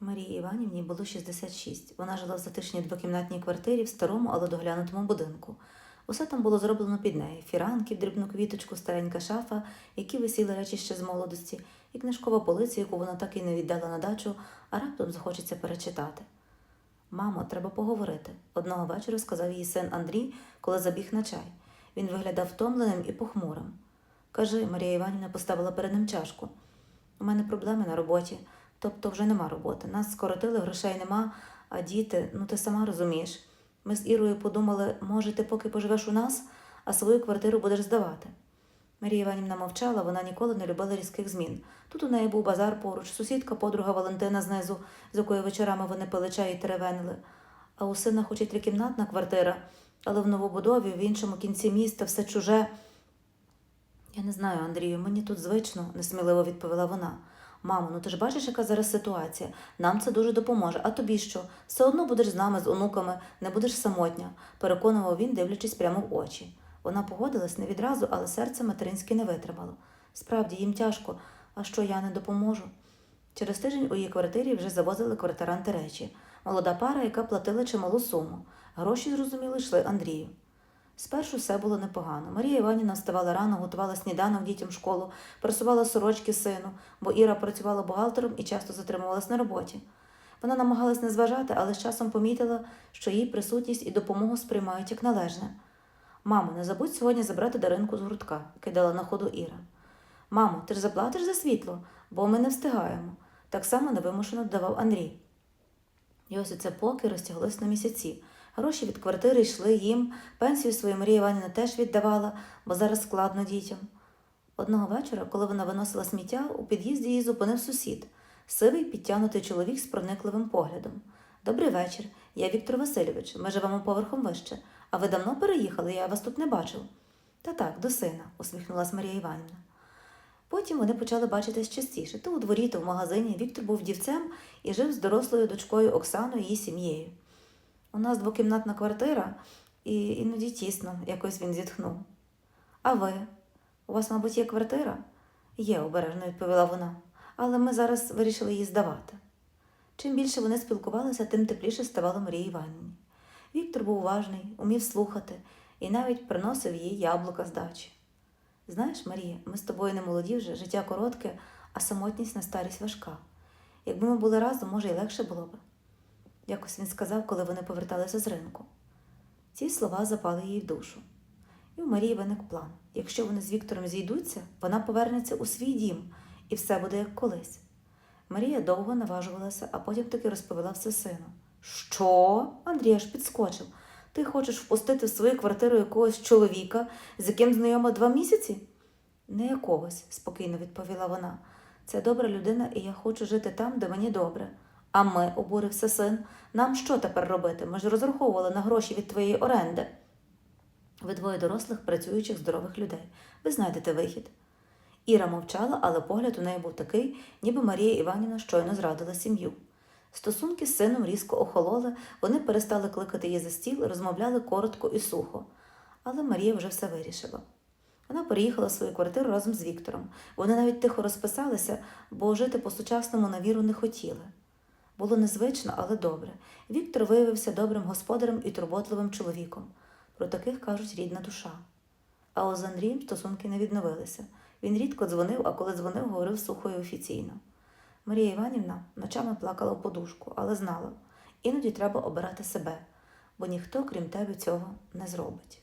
Марії Іванівні було 66. Вона жила в затишній двокімнатній квартирі в старому, але доглянутому будинку. Усе там було зроблено під неї: фіранки, дрібну квіточку, старенька шафа, які висіли речі ще з молодості, і книжкова полиця, яку вона так і не віддала на дачу, а раптом захочеться перечитати. Мамо, треба поговорити. Одного вечора сказав її син Андрій, коли забіг на чай. Він виглядав втомленим і похмурим. Кажи, Марія Іванівна поставила перед ним чашку. У мене проблеми на роботі, тобто вже нема роботи. Нас скоротили, грошей нема, а діти, ну ти сама розумієш. Ми з Ірою подумали, може, ти поки поживеш у нас, а свою квартиру будеш здавати. Марія Іванівна мовчала, вона ніколи не любила різких змін. Тут у неї був базар поруч, сусідка, подруга Валентина знизу, з якою вечорами вони пили чай і теревенили. А у сина хоч і трикімнатна квартира, але в новобудові, в іншому кінці міста, все чуже. Я не знаю, Андрію, мені тут звично, несміливо відповіла вона. Мамо, ну ти ж бачиш, яка зараз ситуація. Нам це дуже допоможе. А тобі що? Все одно будеш з нами, з онуками, не будеш самотня, переконував він, дивлячись прямо в очі. Вона погодилась не відразу, але серце материнське не витримало. Справді, їм тяжко, а що я не допоможу? Через тиждень у її квартирі вже завозили квартиранти речі. Молода пара, яка платила чималу суму. Гроші, зрозуміло, йшли Андрію. Спершу все було непогано. Марія Іванівна вставала рано, готувала сніданок дітям в школу, просувала сорочки сину, бо Іра працювала бухгалтером і часто затримувалась на роботі. Вона намагалась не зважати, але з часом помітила, що її присутність і допомогу сприймають як належне. Мамо, не забудь сьогодні забрати Даринку з гуртка, кидала на ходу Іра. Мамо, ти ж заплатиш за світло, бо ми не встигаємо. Так само невимушено додавав Андрій. І ось оце поки розтяглось на місяці. Гроші від квартири йшли їм, пенсію свою Марія Іванівна теж віддавала, бо зараз складно дітям. Одного вечора, коли вона виносила сміття, у під'їзді її зупинив сусід, сивий підтягнутий чоловік з проникливим поглядом. Добрий вечір, я Віктор Васильович. Ми живемо поверхом вище. А ви давно переїхали, я вас тут не бачив. Та так, до сина, усміхнулась Марія Іванівна. Потім вони почали бачитись частіше. То у дворі, то в магазині. Віктор був дівцем і жив з дорослою дочкою Оксаною її сім'єю. У нас двокімнатна квартира, і іноді тісно, якось він зітхнув. А ви? У вас, мабуть, є квартира? Є, обережно відповіла вона, але ми зараз вирішили її здавати. Чим більше вони спілкувалися, тим тепліше ставало Марії Іванівні. Віктор був уважний, умів слухати і навіть приносив їй яблука з дачі. Знаєш, Марія, ми з тобою не молоді вже, життя коротке, а самотність на старість важка. Якби ми були разом, може, й легше було б. Якось він сказав, коли вони поверталися з ринку. Ці слова запали їй в душу. І у Марії виник план. Якщо вони з Віктором зійдуться, вона повернеться у свій дім, і все буде як колись. Марія довго наважувалася, а потім таки розповіла все сину. Що? Андрій аж підскочив. Ти хочеш впустити в свою квартиру якогось чоловіка, з яким знайома два місяці? Не якогось, спокійно відповіла вона. Це добра людина, і я хочу жити там, де мені добре. А ми, обурився син, нам що тепер робити? Ми ж розраховували на гроші від твоєї оренди. Ви двоє дорослих, працюючих, здорових людей. Ви знайдете вихід. Іра мовчала, але погляд у неї був такий, ніби Марія Іванівна щойно зрадила сім'ю. Стосунки з сином різко охололи, вони перестали кликати її за стіл, розмовляли коротко і сухо. Але Марія вже все вирішила. Вона переїхала в свою квартиру разом з Віктором. Вони навіть тихо розписалися, бо жити по-сучасному на віру не хотіли. Було незвично, але добре. Віктор виявився добрим господарем і турботливим чоловіком. Про таких кажуть рідна душа. А от з Андрієм стосунки не відновилися. Він рідко дзвонив, а коли дзвонив, говорив сухо і офіційно. Марія Іванівна ночами плакала в подушку, але знала, іноді треба обирати себе, бо ніхто, крім тебе, цього не зробить.